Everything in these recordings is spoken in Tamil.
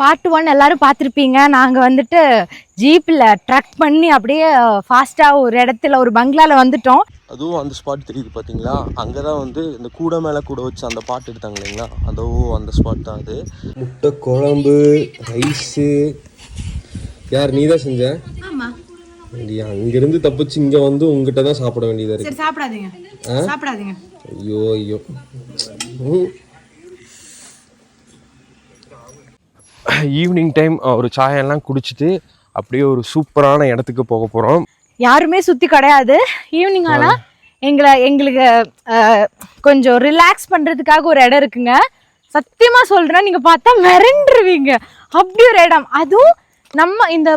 பார்ட் ஒன் எல்லாரும் பார்த்துருப்பீங்க. நாங்கள் வந்துட்டு ஜீப்பில் ட்ரக் பண்ணி அப்படியே ஃபாஸ்ட்டாக ஒரு இடத்துல ஒரு பங்களால வந்துட்டோம். அதுவும் அந்த ஸ்பாட் தெரியுது பார்த்தீங்களா அங்கே தான் வந்து இந்த கூடை மேலே கூட வச்சு அந்த பாட்டு எடுத்தாங்க இல்லைங்களா? அதோ அந்த ஸ்பாட் தான் அது. முட்டை குழம்பு ரைஸு யார் நீ தான் செஞ்ச அங்கேருந்து தப்பிச்சு இங்கே வந்து உங்ககிட்ட தான் சாப்பிட வேண்டியதாக இருக்கு. சரி சாப்பிடாதீங்க. சாப்பிடாதீங்க. ஐயோ ஐயோ. ஈவினிங் டைம் ஒரு சாயெல்லாம் குடிச்சிட்டு அப்படியே ஒரு சூப்பரான இடத்துக்கு போக போகிறோம் யாருமே சுற்றி கிடையாது. ஈவினிங் ஆனால் எங்களை எங்களுக்கு கொஞ்சம் ரிலாக்ஸ் பண்ணுறதுக்காக ஒரு இடம் இருக்குங்க. சத்தியமாக சொல்கிறேன் நீங்கள் பார்த்தா மிரண்டுருவீங்க. அப்படி ஒரு இடம். அதுவும் நம்ம இந்த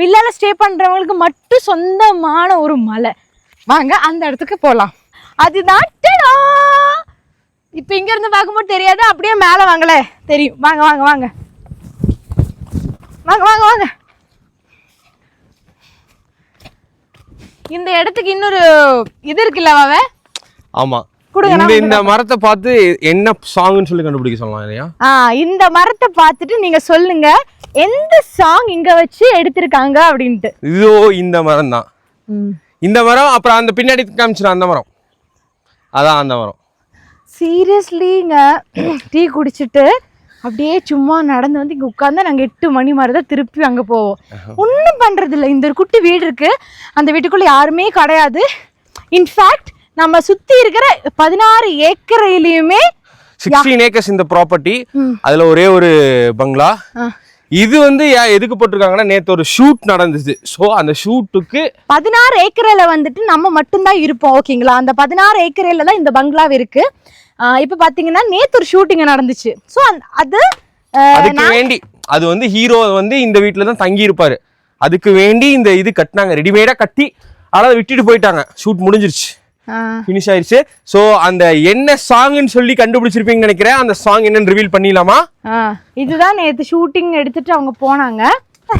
வில்லால ஸ்டே பண்ணுறவங்களுக்கு மட்டும் சொந்தமான ஒரு மலை. வாங்க அந்த இடத்துக்கு போகலாம் அதுதான் இப்போ இங்கேருந்து பார்க்கும்போது தெரியாது அப்படியே மேலே வாங்களே. தெரியும். வாங்க வாங்க வாங்க. வாங்க வாங்க வாங்க. இந்த இடத்துக்கு இன்னொரு இது இருக்குல்ல வாவ கொடுங்க, இந்த இந்த மரத்தை பார்த்து என்ன சாங்னு சொல்லி கண்டுபிடிக்க சொல்லலாம் இல்லையா? ஆ இந்த மரத்தை பார்த்துட்டு நீங்க சொல்லுங்க எந்த சாங் இங்க வச்சு எடுத்திருக்காங்க அப்படின்ட்டு. இதோ இந்த மரம் தான். இந்த மரம் அப்புறம் அந்த பின்னாடி காமிச்சிடும் அந்த மரம். அதான் அந்த மரம். சீரியஸ்லிங்க டீ குடிச்சிட்டு அப்படியே சும்மா நடந்து வந்து இங்க உட்காந்து நாங்க எட்டு மணி மாதிரி தான் திருப்பி அங்க போவோம். ஒன்றும் பண்றது இல்ல இந்த ஒரு குட்டி வீடு இருக்கு. அந்த வீட்டுக்குள்ள யாருமே கிடையாது. இன்ஃபேக்ட் நம்ம சுத்தி இருக்கிற பதினாறு ஏக்கரையிலயுமே சிக்ஸ்டீன் ஏக்கர்ஸ் இந்த ப்ராப்பர்ட்டி அதுல ஒரே ஒரு பங்களா. இது வந்து எதுக்கு போட்டிருக்காங்கன்னா நேத்து ஒரு ஷூட் நடந்துச்சு. ஸோ அந்த ஷூட்டுக்கு பதினாறு ஏக்கரில் வந்துட்டு நம்ம மட்டும்தான் இருப்போம் ஓகேங்களா? அந்த பதினாறு ஏக்கரில் தான் இந்த பங்களாவ் இருக்கு. இப்போ பார்த்தீங்கன்னா நேத்து ஒரு ஷூட்டிங் நடந்துச்சு. ஸோ அது அதுக்கு வேண்டி அது வந்து ஹீரோ வந்து இந்த வீட்டில் தான் தங்கி இருப்பாரு அதுக்கு வேண்டி இந்த இது கட்டினாங்க. ரெடிமேடா கட்டி அதாவது விட்டுட்டு போயிட்டாங்க. ஷூட் முடிஞ்சிருச்சு. ஃபினிஷ் ஆயிருச்சு. ஸோ அந்த என்ன சாங்னு சொல்லி கண்டுபிடிச்சிருப்பீங்கன்னு நினைக்கிறேன். அந்த சாங் என்னன்னு ரிவீல் பண்ணிடலாமா? இதுதான் நேத்து ஷூட்டிங் எடுத்துட்டு அவங்க போனாங்க.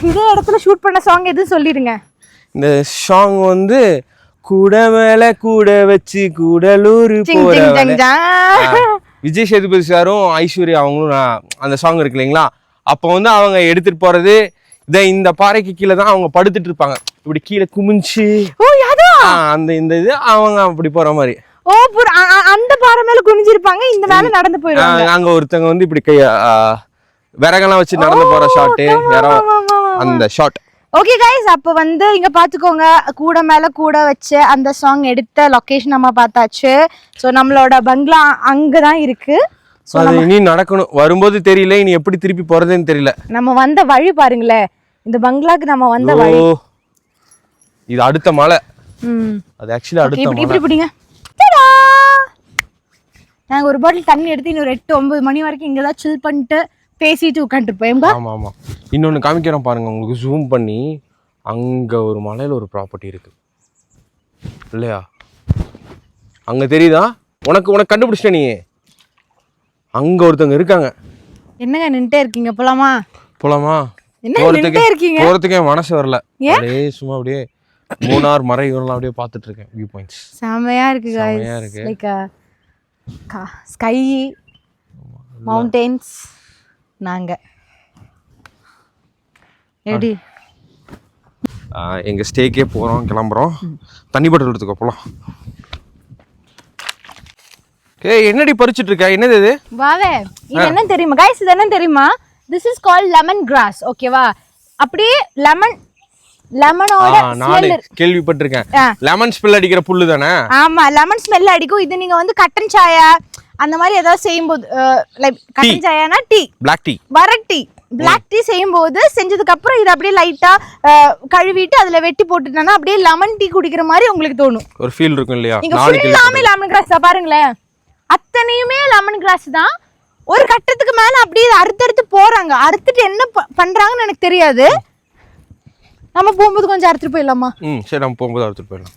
இதே இடத்துல ஷூட் பண்ண சாங் எதுவும் சொல்லிடுங்க. இந்த சாங் வந்து கூட மேல கூட வச்சு கூடலூர் போற. விஜய் சேதுபதி சாரும் ஐஸ்வர்யா அவங்களும் அந்த சாங் இருக்கு இல்லைங்களா? அப்போ வந்து அவங்க எடுத்துட்டு போறது இதை இந்த பாறைக்கு கீழே தான் அவங்க படுத்துட்டு இருப்பாங்க. இப்படி கீழே குமிஞ்சு. ஓ அதுவா ஆ, அந்த இந்த இது அவங்க அப்படி போற மாதிரி. ஓ அந்த பாறை மேல குனிஞ்சிருப்பாங்க இந்த மேல நடந்து போயிடுவாங்க. அங்க ஒருத்தங்க வந்து இப்படி கைய விறகெல்லாம் வச்சு நடந்து போற யாரோ ஆமா. அந்த ஷாட் ஓகே கைஸ் அப்போ வந்து இங்க பாத்துக்கோங்க கூட மேல கூட வச்சு அந்த சாங் எடுத்த லொகேஷன் நம்ம பார்த்தாச்சு. ஸோ நம்மளோட பங்களா அங்கதான் இருக்கு. அது இனி நடக்கணும். வரும்போது தெரியல இனி எப்படி திருப்பி போறதுன்னு தெரியல. நம்ம வந்த வழி பாருங்களேன். இந்த பங்களாக்கு நம்ம வந்த வழி. இது அடுத்த மலை. அது ஆக்சுவலி அடுத்த மலை. இப்படி பிடிங்க! நாங்க ஒரு பாட்டில் தண்ணி எடுத்து இன்னொரு எட்டு ஒன்பது மணி வரைக்கும் இங்க தான் சில் பண்ணிட்டு பேசிட்டு உட்காந்துருப்போம் ஆமா ஆமா. இன்னொன்னு காமிக்கிறேன் பாருங்க உங்களுக்கு ஜூம் பண்ணி அங்க ஒரு மலையில ஒரு ப்ராப்பர்ட்டி இருக்கு. இல்லையா? அங்க தெரியுதா? உனக்கு உனக்கு கண்டுபிடிச்சிட்ட நீ அங்க ஒருத்தவங்க இருக்காங்க. என்னங்க நின்ட்டே இருக்கீங்க? போலாமா? போலாமா? நின்னுட்டே இருக்கீங்க? போறதுக்கே மனசு வரல. அப்படியே சும்மா அப்படியே மூணார் மறைகள்லாம் அப்படியே பார்த்துட்டு இருக்கேன் வியூ பாயிண்ட்ஸ் செமையா இருக்கு. செமையா இருக்கு. லைக் ஸ்கை மவுண்டெயின்ஸ் நாங்க. எப்படி எங்க ஸ்டேக்கே போறோம் கிளம்புறோம். தண்ணி பாட்டில் எடுத்துக்கோ போலாம். ஏய் என்னடி பறிச்சிட்டு இருக்க? என்னது இது? வாவே இது என்ன தெரியுமா? கைஸ் இது என்ன தெரியுமா? This is call lemon grass ஓகேவா அப்படியே லெமன் லெமனோட கேள்விப்பட்டிருக்கேன். ஆ. லெமன் ஸ்மெல் அடிக்கிற புல்லு தானே? ஆமா லெமன் ஸ்மெல் அடிக்கும். இது நீங்க வந்து கட்டன் சாயா அந்த மாதிரி ஏதாவது செய்யும்போது லைக் கட்டன் சாயானா டீ பிளாக் டீ வர டீ பிளாக் டீ செய்யும்போது செஞ்சதுக்கு அப்புறம் இது அப்படியே லைட்டா கழுவிட்டு அதுல வெட்டி போட்டுட்டோம்னா அப்படியே லெமன் டீ குடிக்கிற மாதிரி உங்களுக்கு தோணும். ஒரு ஃபீல் இருக்கும் இல்லையா? நீங்க நாலு ஃபுல்லாமே லெமன் கிராஸ் பாருங்களேன். அத்தனையுமே லெமன் கிராஸ் தான். ஒரு கட்டத்துக்கு மேல அப்படியே இதை அறுத்து அறுத்து போறாங்க. அறுத்துட்டு என்ன பண்றாங்கன்னு எனக்கு தெரியாது. நம்ம போகும்போது கொஞ்சம் அறுத்துட்டு போயிடலாமா? ம் சரி நம்ம போகும்போது அறுத்துட்டு போயிடலாம்.